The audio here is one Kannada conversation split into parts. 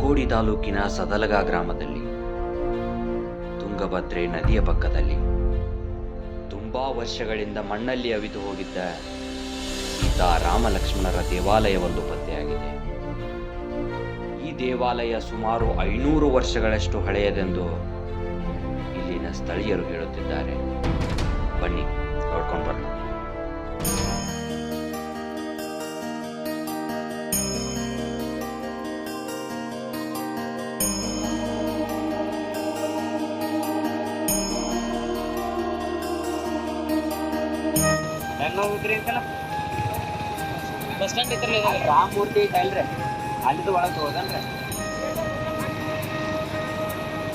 ಚಿಕ್ಕೋಡಿ ತಾಲೂಕಿನ ಸದಲಗ ಗ್ರಾಮದಲ್ಲಿ, ತುಂಗಭದ್ರೆ ನದಿಯ ಪಕ್ಕದಲ್ಲಿ ತುಂಬಾ ವರ್ಷಗಳಿಂದ ಮಣ್ಣಲ್ಲಿ ಅವಿತು ಹೋಗಿದ್ದ ಸೀತಾ ರಾಮ ಲಕ್ಷ್ಮಣರ ದೇವಾಲಯವೊಂದು ಪತ್ತೆಯಾಗಿದೆ. ಈ ದೇವಾಲಯ ಸುಮಾರು ಐನೂರು ವರ್ಷಗಳಷ್ಟು ಹಳೆಯದೆಂದು ಇಲ್ಲಿನ ಸ್ಥಳೀಯರು ಹೇಳುತ್ತಿದ್ದಾರೆ. ಬನ್ನಿ, ನೋಡ್ಕೊಂಡು ಬರೋಣ. ಹೆಂಗ ಹೋಗುದ್ರಿ ಅಂತಲ್ಲ. ಬಸ್ ಸ್ಟ್ಯಾಂಡ್ ಐತ್ರಲ್ಲ ರಾಮಮೂರ್ತಿ ಐತೆ ಅಲ್ರಿ. ಅಲ್ಲಿದ್ದು ಒಳಗೆ ಹೋದನ್ರಿ.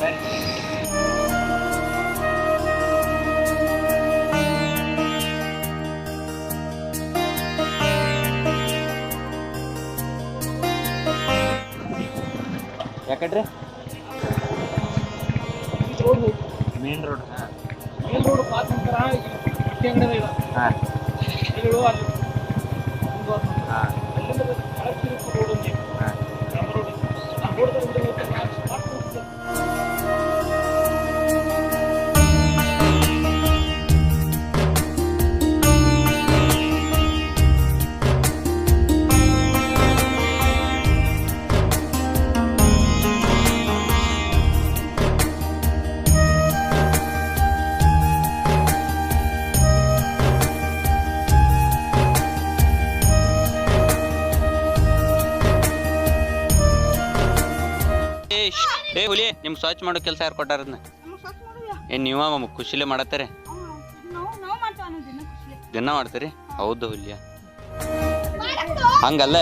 ಸರಿ ಯಾಕಡ್ರಿ? Main road main road pass ಅಂತಾರ ಹಾಂ. ಅಂಗಡಿಗಳು ಅಲ್ಲಿ ಏ ಹುಲಿ ನಿಮ್ ಸ್ವಚ್ಛ ಮಾಡೋ ಕೆಲಸ ಯಾರು ಕೊಟ್ಟಾರ ಅದನ್ನ ಏನ್ ನೀವ ಖುಷಿಲೇ ಮಾಡತ್ತಾರೆ? ದಿನ ಮಾಡ್ತೀರಿ? ಹೌದು ಹುಲಿಯ. ಹಂಗಲ್ಲ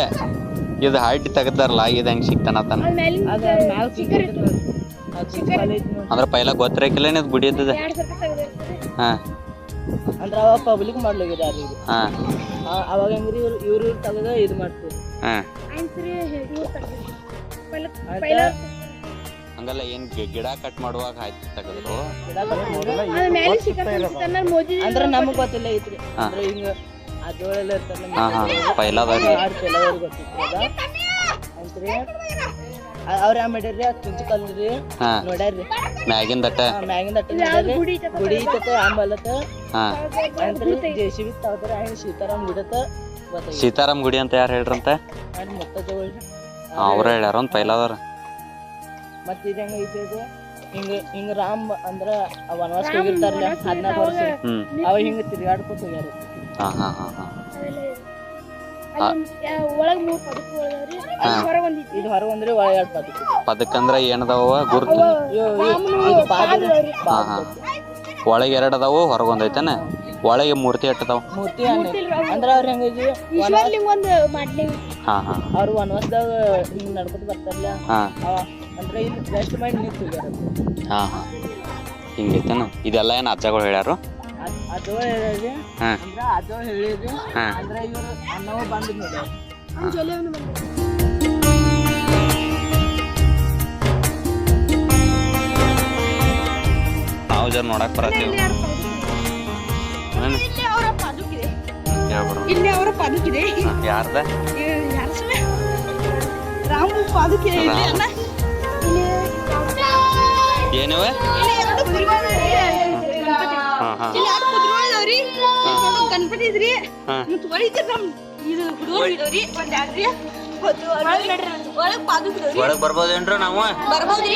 ಇದು ಹೈಟ್ ತೆಗದಾರಲ್ಲ ಇದು ಹೆಂಗ್ ಸಿಗ್ತಾನ ತಾನ ಅಂದ್ರ ಪೈಲ ಗೊತ್ತಿರಕಿಲ್ಲ ಇದು ಗುಡಿ ಇದ್ದದ? ಹಾ. ಅಂದ್ರ ಅವಾಗ ಪಬ್ಲಿಕ್ ಮಾಡ್ಲಿಕ್ಕೆ ಇದು ಹಾ. ಆ- ಅವಾಗ ಹೆಂಗ್ರಿ ಇವ್ರು ಇವ್ರು ತೆಗ್ದ ಇದು ಮಾಡ್ತೀವಿ ಹಾ? ಹಂಗಲ್ಲ ಏನ್ ಗಿ- ಗಿಡ ಕಟ್ ಮಾಡುವಾಗ ಆಯ್ತು ತಗದ್ರು. ಅಂದ್ರ ನಮಗ್ ಗೊತ್ತಿಲ್ಲ ಐತ್ರಿ ಹಾ. ಅಂದ್ರ ಹಿಂಗ ಇರ್ತಾರಲ್ಲ ಹಾ ಹಾ. ಪೈಲಾದವ್ರಿ ಆಡ್ತಿ ಎಲ್ಲ ಅವ್ರಿಗೆ ಗೊತ್ತಿತ್ತು ಅದ ಅಂತ್ರಿ ಅ- ಅವ್ರ ಯಾವ ಮಾಡ್ಯಾರ್ರಿ ಅದ್ ಕುಂಚ ಕಲ್ರಿ ಹಾ. ನೋಡ್ಯಾರ್ರಿ. ಮ್ಯಾಗಿನ ದಟ್ಟ ಆ, ಮ್ಯಾಗಿಂದ ಅಟ್ಟ ನೋಡ್ಯಾರ್ರಿ. ಗುಡಿ ಐತತ ಆಂಬಲತ ಹಾ. ಅಂತ್ರಿ ಜೆ ಸಿ ಬಿ ಹೆಂಗ್ ಸೀತಾರಾಮ್ ಗಿಡತ ಗೊತ್ತಾಗಿ ಸೀತಾರಾಮ್ ಗುಡಿ ಅಂತ ಯಾರು ಹೇಳ್ರಂತೆ? ಮೊತ್ತ ಅವ್ರ ಹೇಳ್ಯಾರ ಒಂದ್ ಪೈಲಾದವ್ರ. ಮತ್ ಇದು ಹೆಂಗ ಐತಿ ಇದು ಹಿಂಗ ಹಿಂಗ ರಾಮ್ ಅಂದ್ರ ವನವಾಸ ವನವಾಸಕ್ಕೆ ಹೋಗಿರ್ತಾರಲ್ಲ ಹದಿನಾಲ್ಕು ವರ್ಷ. ಅವ ಹಿಂಗ ತಿರ್ಗಾಡ್ಕೊತ ಹೋಗ್ಯಾರ. ಹಾ ಹಾ ಹಾ ಹಾ. ಒಳಗ್ ಮೂರ್ ಪದಕ ಇದು ಒಂದ್ರಿ ಒಳ ಎರಡ್ ಪದಕ. ಪದಕ್ಕಂದ್ರ ಏನದಾವ ಗುರುತು? ಇದು ಪಾದ ಹಾ ಹಾ. ಒಳಗೆ ಎರಡ್ ಅದಾವು ಹೊರಗೊಂದೈತೇನ ಒಳಗೆ ಮೂರ್ತಿ ಎಟ್ ಮೂರ್ತಿ ಅಂದ್ರ ಅವ್ರ ಹೆಂಗೈತಿ? ಅವ್ರು ಅನ್ವಸ್ದಾಗ ಮಾಡ್ಲಿ. ಹಾ ಹಾ. ಅವ್ರ ವನವಾಸದಾಗ ಹಿಂಗ್ ನಡ್ಕೊತ ಬರ್ತಾರಲ್ಲ ಹಾ. ಅಂದ್ರ ಇಲ್ಲಿ ಮಾಡಿ ಹಾ ಹಾ. ಹಿಂಗೈತೇನ ಇದೆಲ್ಲ ಏನ್ ಅಜ್ಜಗಳು ಹೇಳ್ಯಾರು? ಅದ್- ಅದು ಹೇಳ್ರಿ ಹಾ. ಅಂದ್ರ ಅದು ಹೇಳಿದ್ರಿ ಹಾ. ಅಂದ್ರ ಇವರು ಅನ್ನವ ಬಂದ್ ನಾವು ಜರ ನೋಡಕ್ ಬರತ್ತೀವಿ. ಇಲ್ಲಿ ಅವರ ಪಾದುಕಿದೆ ಇಲ್ಲಿ ಅವರ ಪಾದುಕಿದೆ ಯಾರ್ದ? ಯಾರ ರಾಮ ಪಾದುಕಿದೆ ಏನಿವ. ಗಣಪತಿ. ಹಾ. ಹಾ. ಇಲ್ಲಿ ಎರಡು ಕುದುರೆಗಳಿದಾವ್ರಿ. ಒಂದು ಕನ್ಪಟಿದ್ರಿ ಇದ್ರಿ ಒಳಗ್ ಬರ್ಬೋದೇನ್ರಿ ನಾವು? ಬರ್ಬೋದ್ರಿ.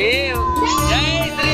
ಏ ಜೈ ಶ್ರೀ